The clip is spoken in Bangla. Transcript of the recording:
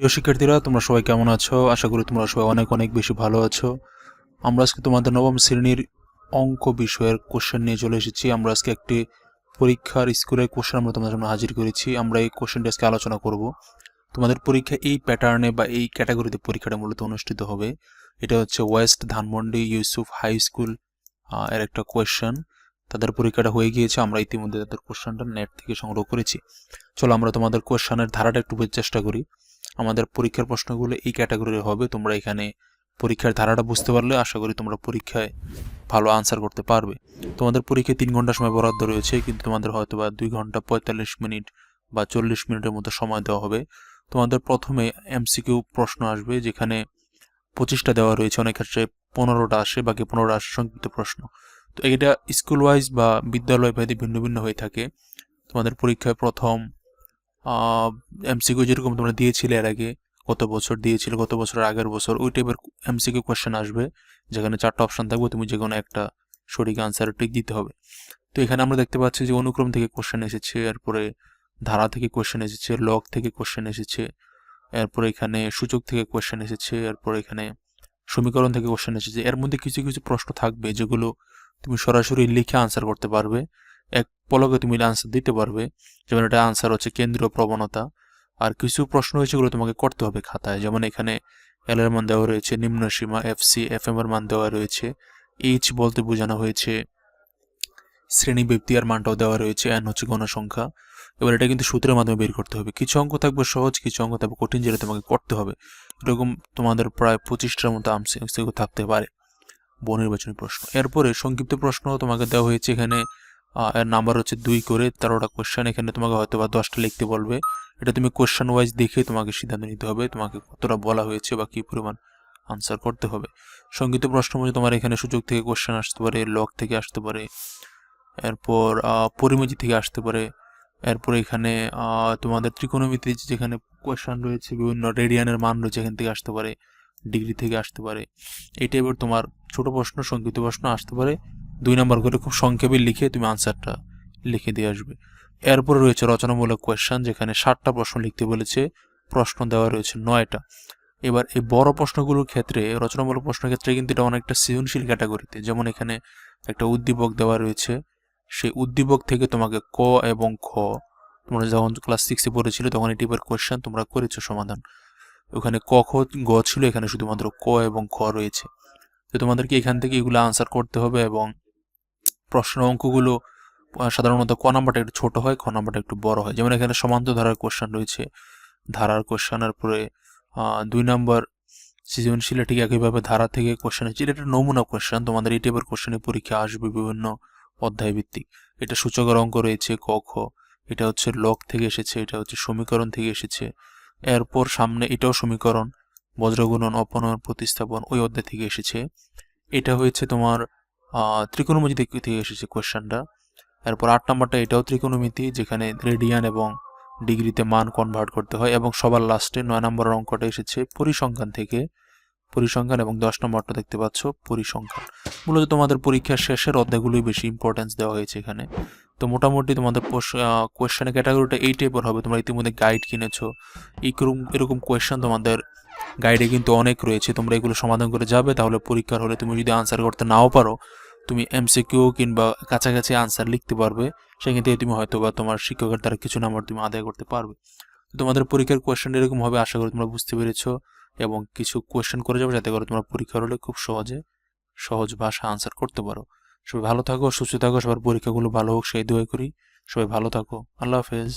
প্রিয় শিক্ষার্থীরা, তোমরা সবাই কেমন আছো? আশা করি তোমরা সবাই অনেক অনেক বেশি ভালো আছো। আমরা আজকে তোমাদের নবম শ্রেণির অঙ্ক বিষয়ের কোশ্চেন নিয়ে চলে এসেছি। আমরা আজকে একটি পরীক্ষার স্কুলের কোশ্চেন আমরা তোমাদের সামনে হাজির করেছি। আমরা এই কোশ্চেনটি আজকে আলোচনা করব। তোমাদের পরীক্ষা এই প্যাটার্নে বা এই ক্যাটাগরিতে পরীক্ষাটা মূলত অনুষ্ঠিত হবে। এটা হচ্ছে ওয়েস্ট ধানমন্ডি ইউসুফ হাই স্কুলের একটা কোয়েশ্চেন তাদের পরীক্ষাটা হয়ে গিয়েছে। আমরা ইতিমধ্যে তাদের কোশ্চেনটা নেট থেকে সংগ্রহ করেছি। চলো আমরা তোমাদের কোশ্চেনের ধারাটা একটু চেষ্টা করি। আমাদের পরীক্ষার প্রশ্নগুলো এই ক্যাটাগরির হবে। তোমরা এখানে পরীক্ষার ধারাটা বুঝতে পারলে আশা করি তোমরা পরীক্ষায় ভালো আনসার করতে পারবে। তোমাদের পরীক্ষায় তিন ঘণ্টা সময় বরাদ্দ রয়েছে, কিন্তু তোমাদের হয়তো বা দুই ঘণ্টা পঁয়তাল্লিশ মিনিট বা চল্লিশ মিনিটের মতো সময় দেওয়া হবে। তোমাদের প্রথমে এমসিকিউ প্রশ্ন আসবে, যেখানে পঁচিশটা দেওয়া রয়েছে, অনেক ক্ষেত্রে পনেরোটা আসে, বাকি পনেরোটা আসে সংক্ষিপ্ত প্রশ্ন। তো এটা স্কুল ওয়াইজ বা বিদ্যালয় ভেদে ভিন্ন ভিন্ন হয়ে থাকে। তোমাদের পরীক্ষায় প্রথম এমসিকিউ যেরকম তোমরা দিয়েছিলে এর আগে গত বছর দিয়েছিল গত বছরের আগের বছর, ওই টাইপের এমসিকিউ কোয়েশ্চেন আসবে, যেখানে চারটা অপশন থাকবে, তুমি যে কোনো একটা সঠিক আনসার ঠিক দিতে হবে। তো এখানে আমরা দেখতে পাচ্ছি যে অনুক্রম থেকে কোশ্চেন এসেছে, এরপরে ধারা থেকে কোশ্চেন এসেছে লগ থেকে কোশ্চেন এসেছে, এরপরে এখানে সূচক থেকে কোশ্চেন এসেছে, এরপর এখানে সমীকরণ থেকে কোশ্চেন এসেছে। এর মধ্যে কিছু কিছু প্রশ্ন থাকবে, যেগুলো তুমি সরাসরি লিখে আনসার করতে পারবে। এক পলকে তুমি আনসার দিতে পারবে। যেমন এটা আনসার হচ্ছে কেন্দ্রীয় প্রবণতা। আর কিছু প্রশ্ন হয়েছে যেগুলো তোমাকে করতে হবে খাতায়। যেমন এখানে এল এর মান দেওয়া রয়েছে নিম্ন সীমা এফ সি এফ এম এর মান দেওয়া রয়েছে। এইচ বলতে বোঝানো হয়েছে শ্রেণি ব্যক্তি আর মানটাও দেওয়া রয়েছে এন হচ্ছে গণসংখ্যা এবার এটা কিন্তু সূত্রের মাধ্যমে বের করতে হবে। কিছু অঙ্ক থাকবে সহজ, কিছু অঙ্ক থাকবে কঠিন যেটা তোমাকে করতে হবে। এরকম তোমাদের প্রায় পঁচিশটার মতো আমসিকিউ থাকতে পারে। বহুনির্বাচনী প্রশ্ন। এরপরে সংক্ষিপ্ত প্রশ্ন তোমাকে দেওয়া হয়েছে এখানে এর নাম্বার হচ্ছে দুই করে তেরোটা কোশ্চেন এখানে তোমাকে হয়তো বা দশটা লিখতে বলবে। এটা তুমি কোশ্চেন ওয়াইজ দেখে তোমাকে সিদ্ধান্ত নিতে হবে, তোমাকে কতটা বলা হয়েছে বা কী পরিমাণ আনসার করতে হবে। সংগীত প্রশ্ন মধ্যে তোমার এখানে সুযোগ থেকে কোশ্চেন আসতে পারে লক থেকে আসতে পারে, এরপর পরিমেজি থেকে আসতে পারে, এরপর এখানে তোমাদের ত্রিকোণমিতি যেখানে কোয়েশ্চেন রয়েছে, বিভিন্ন রেডিয়ানের মান রয়েছে, এখান থেকে আসতে পারে ডিগ্রি থেকে আসতে পারে। এই টাইপের তোমার ছোট প্রশ্ন, সংক্ষিপ্ত প্রশ্ন আসতে পারে। দুই নম্বর করে খুব সংক্ষেপে লিখে তুমি আনসারটা লিখে দিয়ে আসবে। এরপরে রয়েছে রচনামূলক কোয়েশ্চেন যেখানে ষাটটা প্রশ্ন লিখতে বলেছে, প্রশ্ন দেওয়া রয়েছে নয়টা। এবার এই বড় প্রশ্নগুলোর ক্ষেত্রে, রচনামূলক প্রশ্নের ক্ষেত্রে কিন্তু এটা অনেকটা সৃজনশীল ক্যাটাগরিতে যেমন এখানে একটা উদ্দীপক দেওয়া রয়েছে, সেই উদ্দীপক থেকে তোমাকে ক এবং খ, তোমরা যখন ক্লাস সিক্সে পড়েছিল, তখন এই টাইপের কোয়েশ্চেন তোমরা করেছ সমাধান। ওখানে ক, খ, গ ছিল, এখানে শুধুমাত্র ক এবং খ রয়েছে। তো তোমাদেরকে এখান থেকে এগুলো আনসার করতে হবে এবং প্রশ্ন অঙ্কগুলো সাধারণত ক নাম্বারটা একটু ছোট হয়, খ নাম্বারটা একটু বড় হয়। যেমন এখানে সমান্তর ধারার কোশ্চেন রয়েছে। ধারার কোশ্চেনের পরে দুই নাম্বার সৃজনশীলে ঠিক একইভাবে ধারা থেকে কোশ্চেন হচ্ছে। এটা একটা নমুনা কোশ্চেন তোমাদের এই টাইপের কোশ্চেনের পরীক্ষা আসবে বিভিন্ন অধ্যায় ভিত্তিক। এটা সূচকের অঙ্ক রয়েছে, ক, খ। এটা হচ্ছে লক থেকে এসেছে, এটা হচ্ছে সমীকরণ থেকে এসেছে। এরপর সামনে এটাও সমীকরণ, বজ্রগুণন, অপনয়ন, প্রতিস্থাপন ওই অধ্যায় থেকে এসেছে। এটা হয়েছে তোমার ত্রিকোণমিতি থেকে এসেছে কোয়েশ্চেনটা এরপর আট নাম্বারটা এটাও ত্রিকোণমিতি, যেখানে রেডিয়ান এবং ডিগ্রিতে মান কনভার্ট করতে হয় এবং সবার লাস্টে নয় নম্বরের অঙ্কটা এসেছে পরিসংখ্যান থেকে। পরিসংখ্যান এবং দশ নম্বরটা দেখতে পাচ্ছ পরিসংখ্যান। মূলত তোমাদের পরীক্ষার শেষের অধ্যায়গুলোই বেশি ইম্পর্টেন্স দেওয়া হয়েছে এখানে। তো মোটামুটি তোমাদের কোয়েশ্চেনের ক্যাটাগরিটা এই টাইপের হবে। তোমরা ইতিমধ্যে গাইড কিনেছো। এরকম এরকম কোয়েশ্চেন তোমাদের গাইডে কিন্তু অনেক রয়েছে। তোমরা এগুলো সমাধান করে যাবে। তাহলে পরীক্ষার হলে তুমি যদি আনসার করতে নাও পারো, তুমি এমসিকিউ কিংবা কাছাকাছি আনসার লিখতে পারবে। সেখান থেকে তুমি হয়তো বা তোমার শিক্ষকের দ্বারা কিছু নাম্বার তুমি আদায় করতে পারবে। তোমাদের পরীক্ষার কোয়েশ্চেন এরকম হবে, আশা করি তোমরা বুঝতে পেরেছ। এবং কিছু কোয়েশ্চেন করে যাবে, যাতে করে তোমার পরীক্ষার হলে খুব সহজে সহজ ভাষা আনসার করতে পারো। সবাই ভালো থাকো, সুস্থ থাকো, সবার পরীক্ষাগুলো ভালো হোক, সেই দোয়া করি। সবাই ভালো থাকো। আল্লাহ হাফেজ।